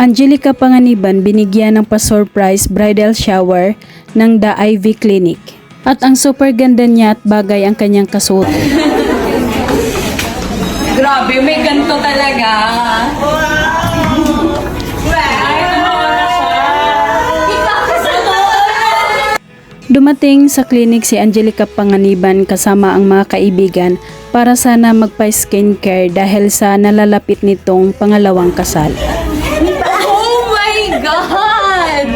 Angelica Panganiban binigyan ng pa-surprise bridal shower ng The Ivy Clinic. At ang super ganda niya at bagay ang kanyang kasuot. Grabe, may ganito talaga. Dumating sa clinic si Angelica Panganiban kasama ang mga kaibigan para sana magpa-skincare dahil sa nalalapit nitong pangalawang kasal. Oh my God!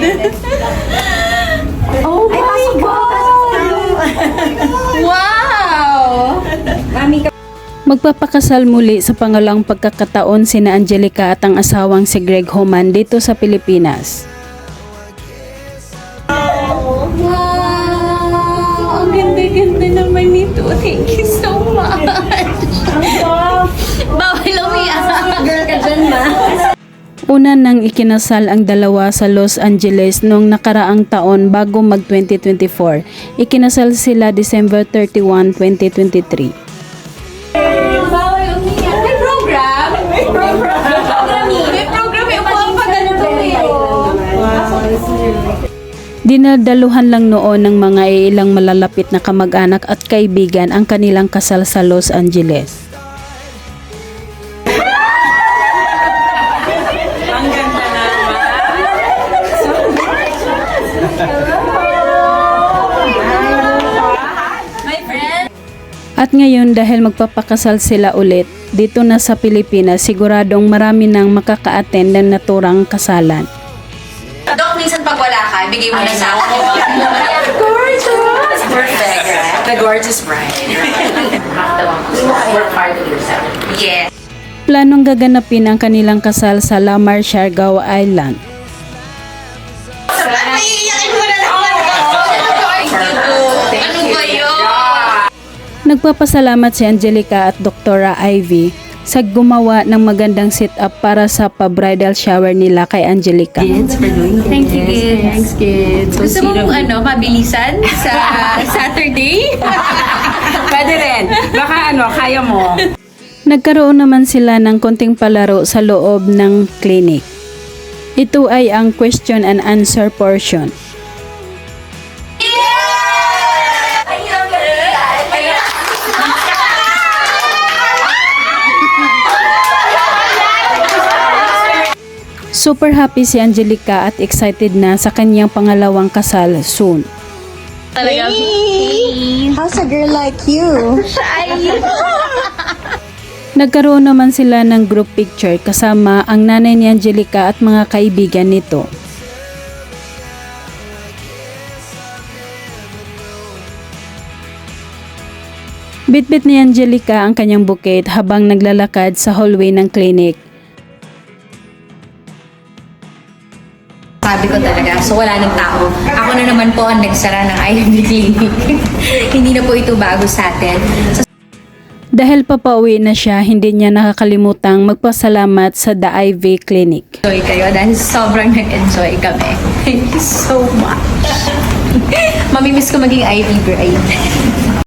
Oh my God! Wow! Magpapakasal muli sa pangalang pagkakataon sina Angelica at ang asawang si Greg Homan dito sa Pilipinas. Wow! Ang ganda-ganda naman nito. Thank you so much. Bawal umiyak. Girl ka dyan, ma. Una nang ikinasal ang dalawa sa Los Angeles noong nakaraang taon bago mag 2024. Ikinasal sila December 31, 2023. Bawal umiyak. May program? May program. May program. May upuan pa ganito eh. Dinadaluhan lang noon ng mga ilang malalapit na kamag-anak at kaibigan ang kanilang kasal sa Los Angeles. At ngayon dahil magpapakasal sila ulit dito na sa Pilipinas, siguradong marami nang makaka-attend ng naturang kasalan. Dok, minsan pag wala ka, bigay mo na sa akin. Gorgeous! Perfect. The gorgeous bride. Work hard on yourself. Yes. Planong gaganapin ang kanilang kasal sa Lamar, Siargao Island. Nagpapasalamat si Angelica at Dr. Ivy sa gumawa ng magandang setup para sa pa-bridal shower nila kay Angelica. Kids for doing this. Thank you, kids. Thanks, kids. Gusto mong ano, mabilisan sa Saturday? Pwede rin. Baka ano, kaya mo. Nagkaroon naman sila ng konting palaro sa loob ng clinic. Ito ay ang question and answer portion. Super happy si Angelica at excited na sa kanyang pangalawang kasal soon. Talaga. How's a girl like you? Nagkaroon naman sila ng group picture kasama ang nanay ni Angelica at mga kaibigan nito. Bitbit ni Angelica ang kanyang bukit habang naglalakad sa hallway ng clinic. Sabi ko talaga, so wala nang tao. Ako na naman po ang nagsara ng IMD Clinic. Hindi na po ito bago sa atin. So, Dahil papauwi na siya, hindi niya nakakalimutang magpasalamat sa The Ivy Clinic. enjoy kayo dahil sobrang nag-enjoy kami. Thank you so much. Mamimiss ko maging IV bride.